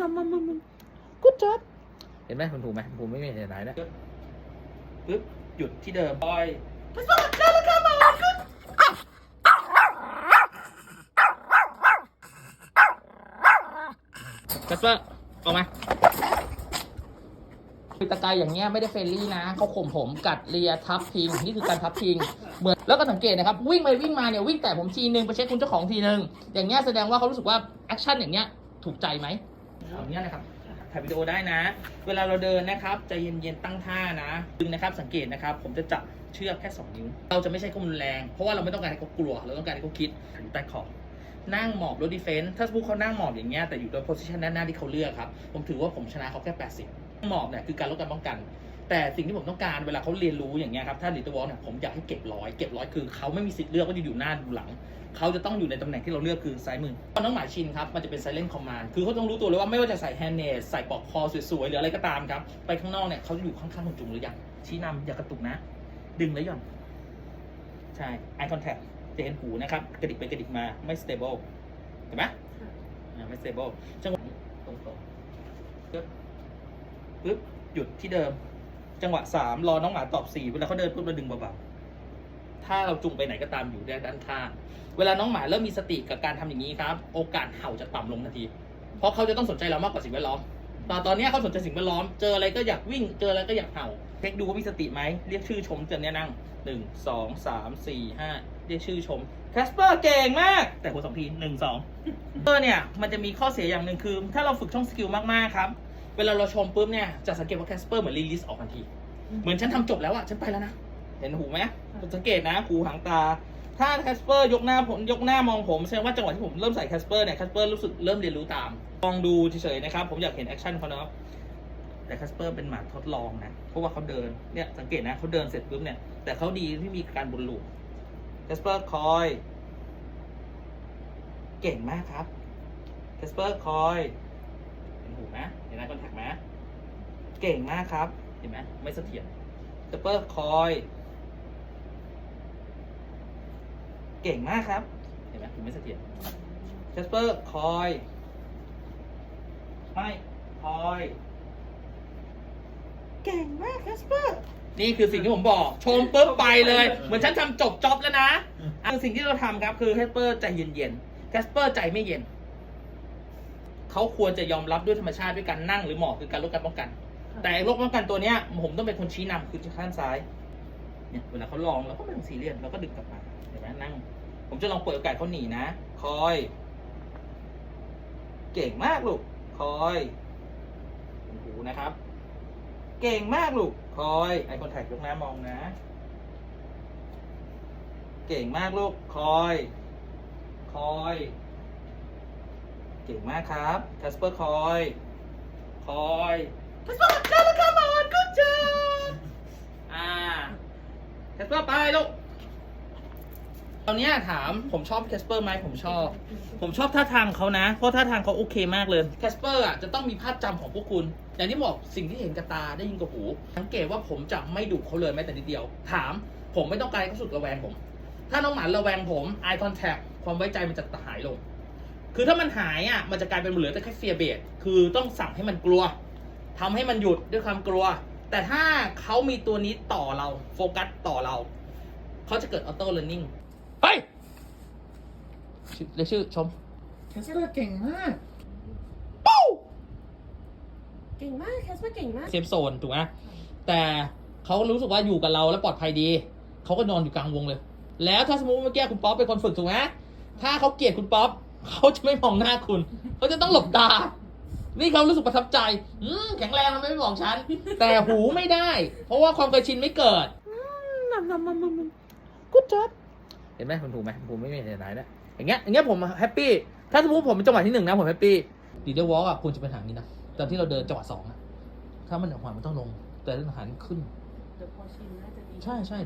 นำนำนำกูจับเห็นไหมผมถูกไหมผมไม่มีเหตุไหนนะปึ๊บหยุดที่เดิมปล่อยกัสเปอร์ออกมาคือตะกายอย่างเงี้ยไม่ได้เฟรนลี่นะเขาข่มผมกัดเลียทับพิงนี่คือการทับพิงเหมือนแล้วก็สังเกตนะครับวิ่งไปวิ่งมาเนี่ยวิ่งแต่ผมทีนึงไปเช็คคุณเจ้าของทีนึงอย่างเงี้ยแสดงว่าเขารู้สึกว่าแอคชั่นอย่างเงี้ยถูกใจไหม อย่างเงี้ยนะครับถ่ายวิดีโอได้นะ เวลาเราเดินนะครับใจเย็นๆตั้งท่านะดึงนะครับสังเกตนะครับ ผมจะจับเชือกแค่ 2 นิ้ว เราจะไม่ใช้ความรุนแรง เพราะว่าเราไม่ต้องการให้เขากลัว เราต้องการให้เขาคิดอยู่ใต้ขอบนั่งหมอบรถดีเฟนส์ถ้าสมมติเขานั่งหมอบอย่างเงี้ยแต่อยู่โดยโพสิชันด้านหน้าที่เขาเลือกครับ ผมถือว่าผมชนะเขาแค่ 80หมอบเนี่ยคือการลดการป้องกัน แต่สิ่งที่ผมต้องการเวลาเขาเรียนรู้อย่างเงี้ยครับถ้าลิตเติ้ลวอลเนี่ยผมอยากให้เก็บร้อยเก็บร้อยคือเขาไม่มีสิทธิ์เลือกว่าจะอยู่หน้าดูหลังเขาจะต้องอยู่ในตำแหน่งที่เราเลือกคือซ้ายมือตอนน้องหมาชินครับมันจะเป็น silent command คือเขาต้องรู้ตัวเลยว่าไม่ว่าจะใส่ hand n e ใส่ปลอกคอสวยๆหรืออะไรก็ตามครับไปข้างนอกเนี่ยเขาจะอยู่ข้างๆคนจุงหรือยังชี้นำอย่ากระตุกนะ ดึงแล้วหย่อน ใช่ eye contact จะเห็นหูนะครับ กระดิกไปกระดิกมาไม่ stable เห็นไหมอ่าไม่ stable จังหวะนี้ตรงๆปึ๊บปึ๊บหยุดที่เดิม จังหวะสามรอน้องหมาตอบสี่เวลาเขาเดินปุ๊บเราดึงเบาๆถ้าเราจุงไปไหนก็ตามอยู่ด้านข้าง เวลาน้องหมาเริ่มมีสติกับการทำอย่างนี้ครับ โอกาสเห่าจะต่ำลงทันที เพราะเขาจะต้องสนใจเรามากกว่าสิ่งแวดล้อมตอนตอนนี้เขาสนใจสิ่งแวดล้อม เจออะไรก็อยากวิ่ง เจออะไรก็อยากเห่าเช็คดูว่ามีสติไหมเรียกชื่อชมเตือนเนี่ยนั่งหนึ่งสองสามสี่ห้าเรียกชื่อชมแคสเปอร์เก่งมาก แต่หัวสองทีหนึ่งสองเปอร์เนี่ยมันจะมีข้อเสียอย่างหนึ่งคือ ถ้าเราฝึกช่องสกิลมากๆครับ เวลาเราชมปุ๊บเนี่ยจะสังเกตว่าแคสเปอร์เหมือนรีลิสออกทันที เหมือนฉันทำจบแล้วอะฉันไปแล้วนะ เห็นหูไหมสังเกตนะหูหางตา ถ้าแคสเปอร์ยกหน้าผมยกหน้ามองผมแสดงว่าจังหวะที่ผมเริ่มใส่แคสเปอร์เนี่ยแคสเปอร์รู้สึกเริ่มเรียนรู้ตาม ลองดูเฉยๆนะครับ ผมอยากเห็นแอคชั่นเขานะครับแต่แคสเปอร์เป็นหมาทดลองนะเพราะว่าเขาเดินเนี่ยสังเกตนะเขาเดินเสร็จปุ๊บเนี่ยแต่เขาดีที่มีการบนลูปแคสเปอร์คอย เก่งมากครับแคสเปอร์คอย เห็นหูไหมเห็นไหมคอนแทคไหมเก่งมากครับ เห็นไหมไม่เสถียรแคสเปอร์คอยเก่งมากครับ เห็นไหมถึงไม่เสถียรแคสเปอร์คอย ไม่คอย เก่งมากแคสเปอร์ นี่คือสิ่งที่ผมบอก ชมปุ๊บไปเลย เหมือนฉันทำจบจ็อบแล้วนะอะสิ่งที่เราทำครับคือแคสเปอร์ใจเย็นๆแคสเปอร์ใจไม่เย็น เขาควรจะยอมรับด้วยธรรมชาติด้วยการนั่งหรือหมอบคือการลดการป้องกัน แต่ไอ้โรคป้องกันตัวเนี้ยผมต้องเป็นคนชี้นำคือข้างซ้ายเนี่ยเวลาเขาลองเราก็ไม่ต้องซีเรียสเราก็ดึงกลับมาเห็นไหมนั่ง ผมจะลองเปิดโอกาสเขาหนีนะคอย เก่งมากลูกคอยหูนะครับ เก่งมากลูกคอยไอคอนแทคยกหน้ามองนะ เก่งมากลูกคอย คอยเก่งมากครับแคสเปอร์คอย คอยแคสเปอร์คาร์คาร์มอนกูจ้าอ่าแคสเปอร์ไปลูกตอนเนี้ยถามผมชอบแคสเปอร์ไหมผมชอบ ผมชอบท่าทางเขานะ เพราะท่าทางเขาโอเคมากเลยแคสเปอร์อะจะต้องมีภาพจำของพวกคุณ อย่างที่บอกสิ่งที่เห็นกับตาได้ยินกับหู สังเกตว่าผมจะไม่ดุเขาเลยแม้แต่นิดเดียว ถาม ผมไม่ต้องการให้เขาสุดระแวงผม ถ้าน้องหมาระแวงผม eye contact ความไว้ใจมันจะหายลง คือถ้ามันหายอะมันจะกลายเป็นเหลือแต่แค่เฟียเบดคือต้องสั่งให้มันกลัวทำให้มันหยุดด้วยความกลัว แต่ถ้าเขามีตัวนี้ต่อเราโฟกัสต่อเราเขาจะเกิดออโต้ e a r n i n g เฮ้ยชื่อเรียกชื่อชมแคสเปอร์เก่งมากปู้เก่งมากแคสเปอร์เก่งมากเซฟโซนถูกไหมแต่เขารู้สึกว่าอยู่กับเราแล้วปลอดภัยดี เขาก็นอนอยู่กลางวงเลย แล้วถ้าสมมติเมื่อกี้คุณป๊อปเป็นคนฝึกถูกไหมถ้าเขาเกลียดคุณป๊อป เขาจะไม่มองหน้าคุณ เขาจะต้องหลบตา นี่เขารู้สึกประทับใจ อืมแข็งแรงมันไม่มองฉัน แต่หูไม่ได้ เพราะว่าความเคยชินไม่เกิดนำนำนำนำกูจับเห็นไหมผมถูกไหมผมไม่มีเหตุไหนนะอย่างเงี้ย อย่างเงี้ยผมแฮปปี้ ถ้าสมมติผมเป็นจังหวะที่หนึ่งนะผมแฮปปี้ดีเดอร์วอล์กอะควรจะเป็นทางนี้นะตอนที่เราเดินจังหวะสองอะถ้ามันหันมันต้องลง แต่ถ้าหันขึ้น เดี๋ยวพอชินน่าจะดี ใช่ใช่